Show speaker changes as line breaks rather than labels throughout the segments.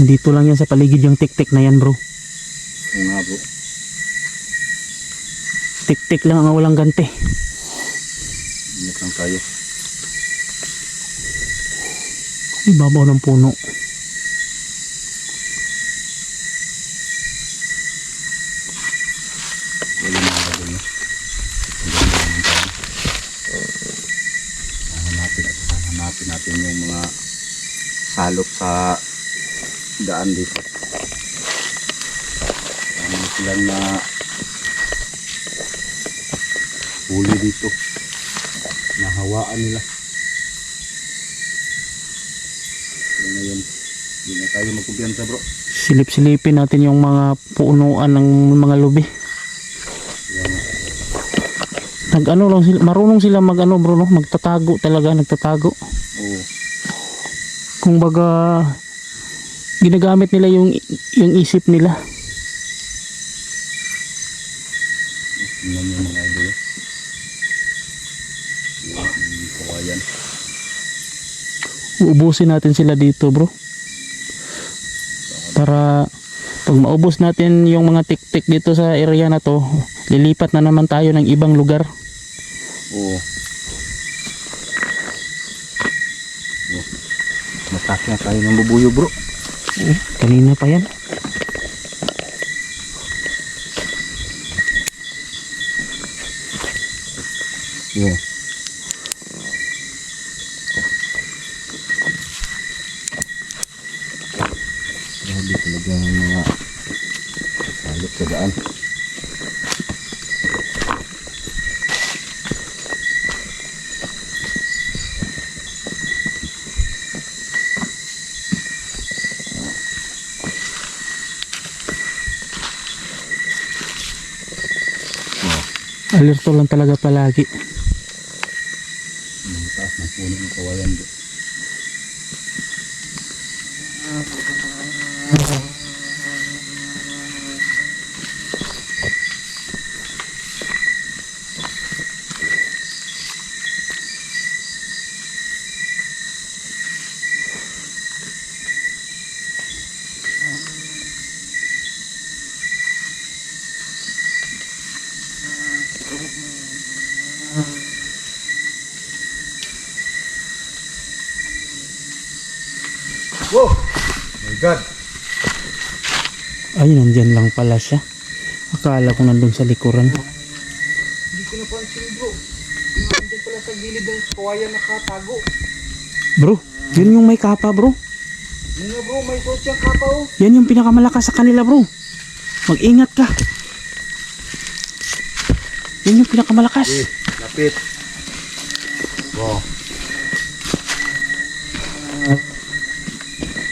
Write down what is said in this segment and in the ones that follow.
Andito lang yan sa paligid yung tik-tik na yan bro.
Oo nga bro.
Tik-tik lang ang walang gante.
Ingat lang tayo.
Ibabaw ng puno.
Hanapin natin yung mga salop sa daan dito. Ano silang na huli dito. Nahawaan nila. So ngayon, hindi na tayo magkumpiyansa bro.
Silip-silipin natin yung mga punuan ng mga lubi. Nag ano lang sila, marunong sila mag ano bro no, magtatago talaga, nagtatago.
oo.
Kung baga ginagamit nila yung yung isip nila.
Niyo mga idol. Yung kawayan.
Uubusin natin sila dito bro. Para pag maubos natin yung mga tik-tik dito sa area na to, lilipat na naman tayo ng ibang lugar.
Oo. Matake na tayo ng bubuyo bro.
Kanina pa yan.
Oo. Grabe talaga ang mga salot sa daan.
Alerto lang talaga palagi.
Taas ng puno ng kawayan bro.
Lang pala siya. Akala ko nandun sa likuran.
Hindi ko napansin bro. Nandun pala sa gilid ng kawayan nakatago.
Bro, yun yung may kapa bro.
Yun nga bro, may siyang kapa oh.
Yan yung pinakamalakas sa kanila bro. Mag-ingat ka. Yan yung pinakamalakas.
Eh, lapit. Wow.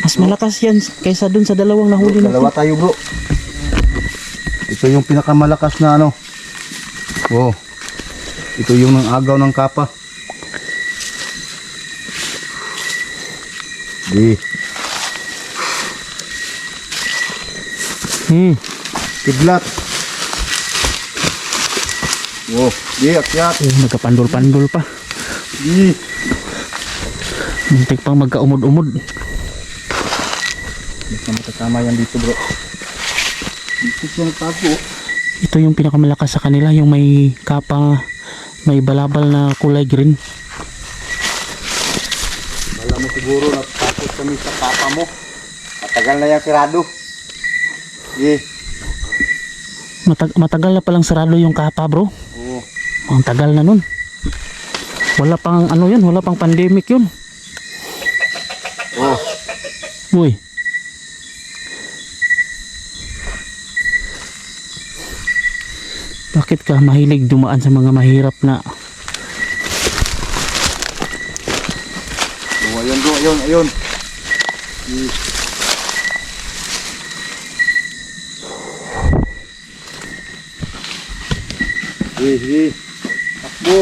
Mas malakas yan kaysa dun sa dalawang nahuli
Dalawa
natin.
tayo bro. Ito yung pinakamalakas na ano. Wow. Ito yung nang agaw ng kapa. Di.
Hmm.
Kidlat. Wow. Di, akyat.
Oh, nagkapandol-pandol pa.
Di.
Muntik pang magkaumod-umod.
Hindi ka matatama yan dito bro.
Ito yung pinakamalakas sa kanila, yung may kapa, may balabal na kulay green.
Wala mo siguro natakot kami sa papa mo. Matagal na yan sirado. Di.
Matag matagal na palang sarado yung kapa bro.
Oo.
Ang tagal na nun. Wala pang ano yun, wala pang pandemic yun.
Oh.
Uy. Bakit ka mahilig dumaan sa mga mahirap na
Oh, ayun bro, ayun, ayun. Di. Di, di. Takbo.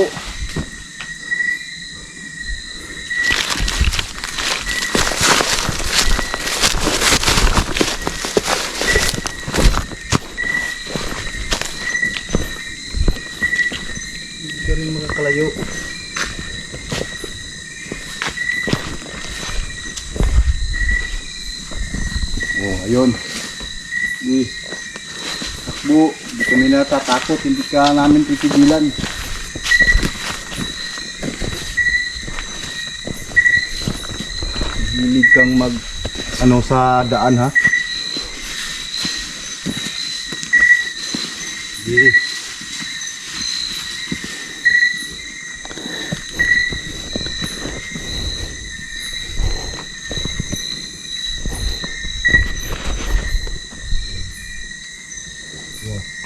Hindi ka rin makakalayo. Oh, ayun. Di. Takbo. Hindi kami natatakot. Hindi ka namin titigilan. Hilig kang mag ano sa daan ha. Di.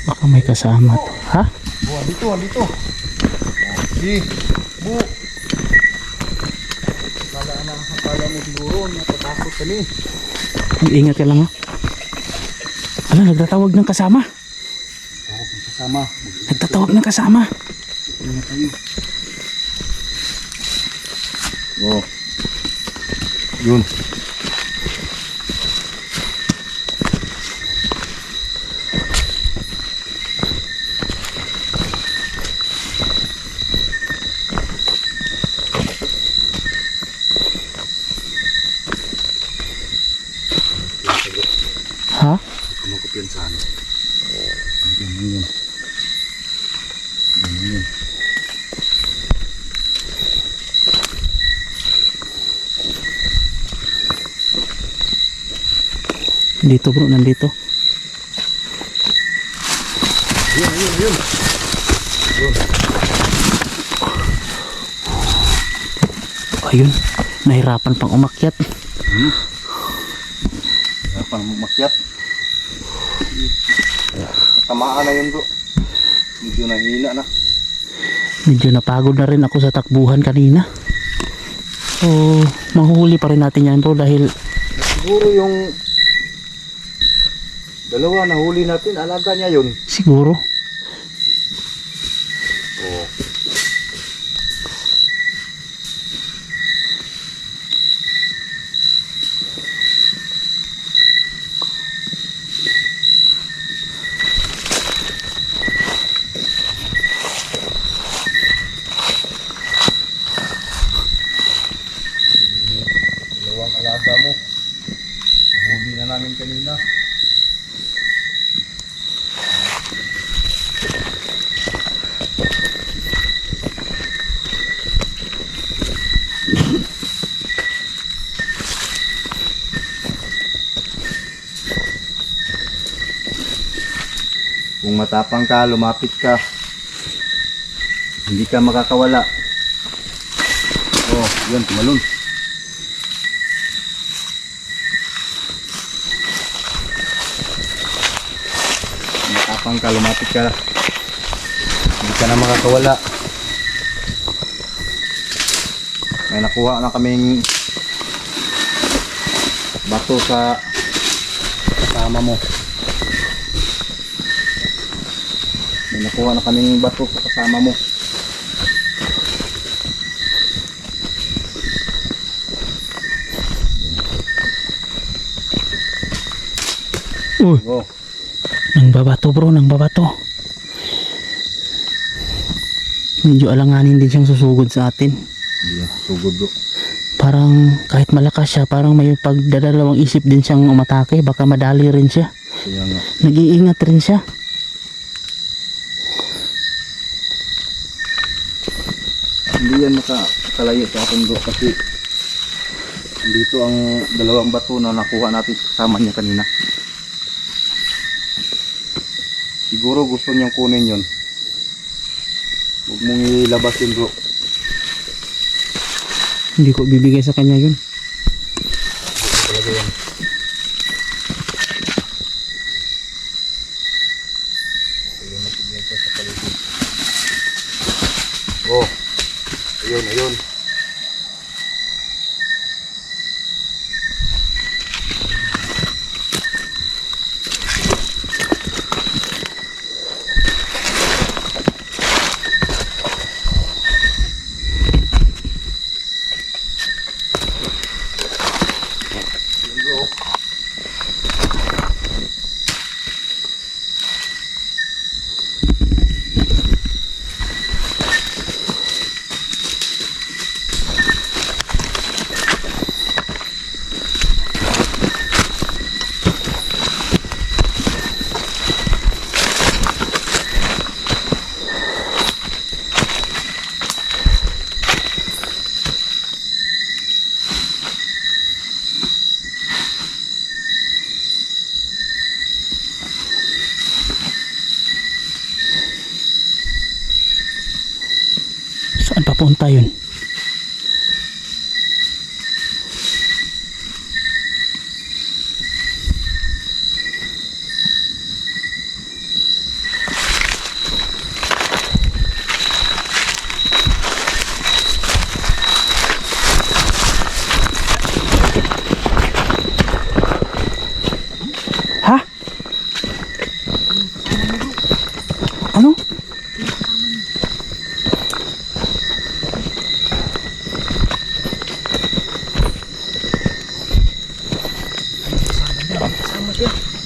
Baka may kasama to. Ha?
Oh, dito, dito. Di. Bu. Kala na, akala mo siguro natatakot kami.
Ingat ka lang ha. Ala, nagtatawag ng kasama.
Oh, kasama.
Nagtatawag ng kasama.
Ingat tayo. Oh. Yun.
Ha?
Kumagkupiyansahan. Yun, yun, yun. Yun, yun, yun.
Dito bro, nandito.
Ayun, ayun, ayun.
Ayun, nahirapan pang umakyat.
Hmm. Hirapan makyat. Tamaan na yun bro. Medyo nahina na.
Medyo napagod na rin ako sa takbuhan kanina. So, mahuli pa rin natin yan bro dahil
Siguro yung dalawa na huli natin, alaga niya yun.
siguro
matapang ka, lumapit ka. Hindi ka makakawala. Oh, yun, tumalon. Matapang ka, lumapit ka. Hindi ka na makakawala. May nakuha na kaming bato sa kasama mo. May nakuha na kaming bato sa kasama mo.
Uy,
Oh,
nang babato bro, nang babato. Medyo alanganin din siyang susugod sa atin.
hindi yan. Sugod bro.
Parang kahit malakas siya, parang may pagdadalawang isip din siyang umatake. Baka madali rin siya.
Kaya nga.
Nag-iingat rin siya.
Yan makakalayo sa bro kasi dito ang dalawang bato na nakuha natin sa niya kanina. Siguro gusto niyang kunin yun. Huwag mong ilabas yun bro.
Hindi ko bibigay sa kanya yun.
Talaga yan. Oh, ayun, ayun. Ayun, bro.
papunta yun? Ha? Ano?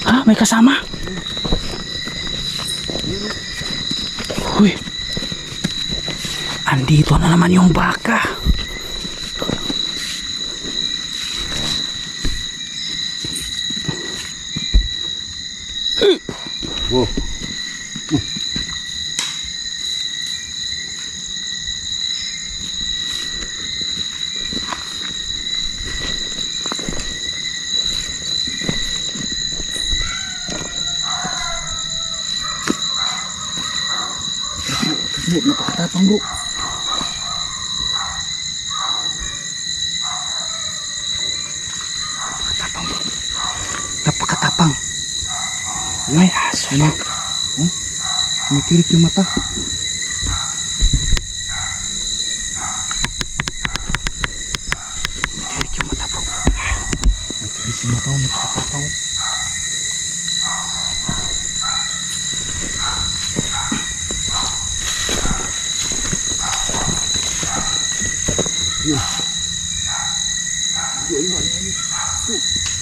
Ah, may kasama. Uy. Andito na naman yung baka.
Bro, napakatapang bro. Napakatapang bro. Napakatapang. May aso na. Oh? Makirik yung mata. Makirik yung mata bro. Makirik yung mata. Napakatapang.
Oh,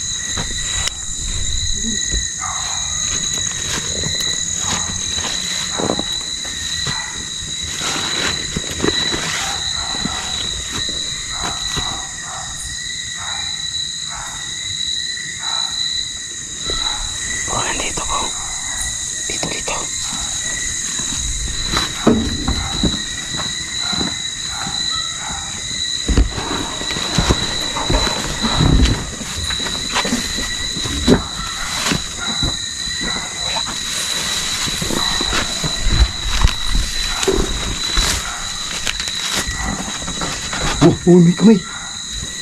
Oh, oh, may kamay.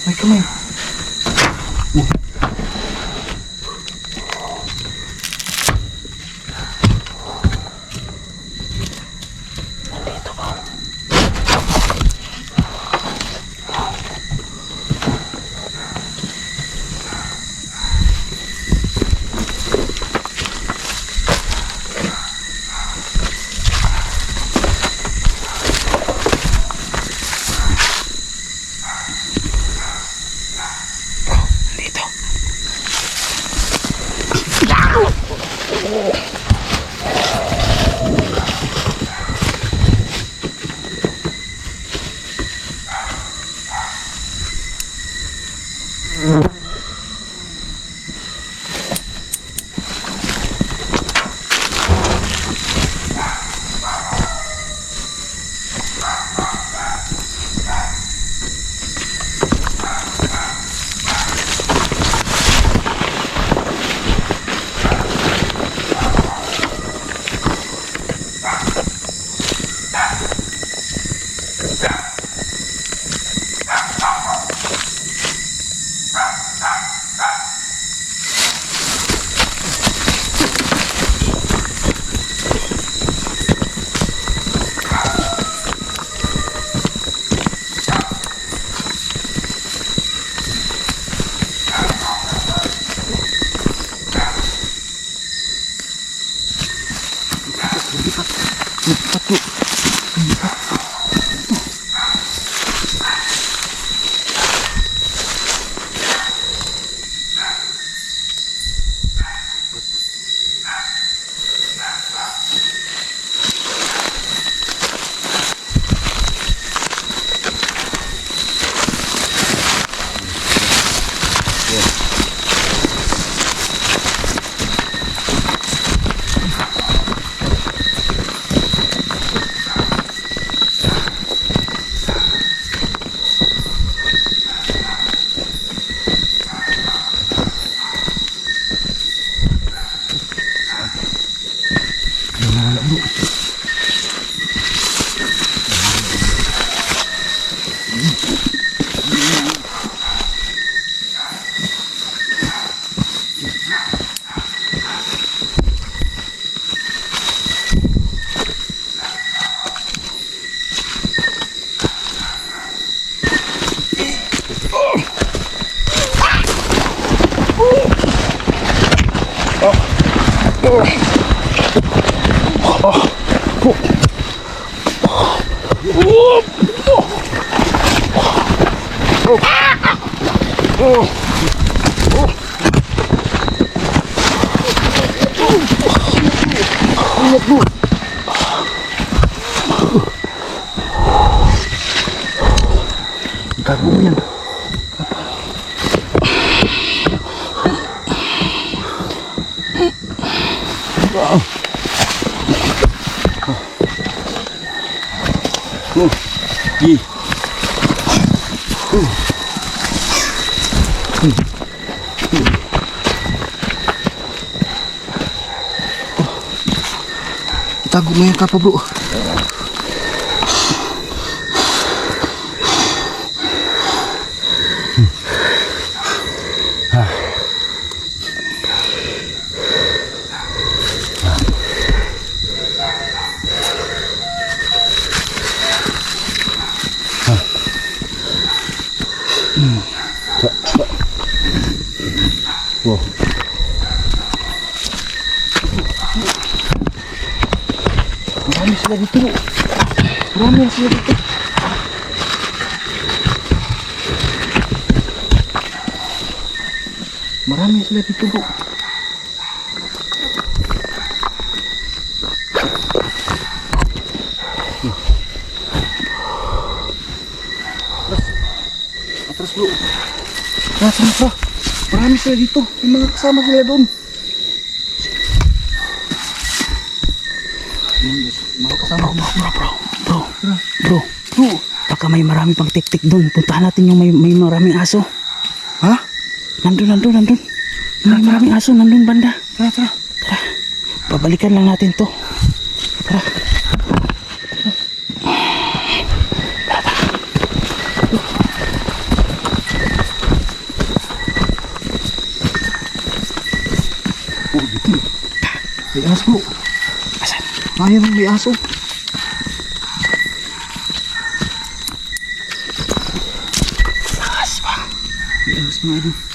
May kamay.
全く。Tago
Gi.
Itago mo yan kapa bro. Sila dito bro. Marami sila dito. Marami sila dito bro. Atras bro. Tara, tara, tara. Marami sila dito. May mga kasama sila doon. Mga kasama ko.
Bro, bro, bro, bro, bro. Baka may marami pang tik-tik doon. Puntahan natin yung may, may maraming aso.
Ha?
Nandun, nandun, nandun. May maraming aso, nandun banda.
Tara, tara.
Babalikan lang natin to. Tara.
May aso.
Asan?
Ayun, may aso.
Lakas pa.
May aso nga din.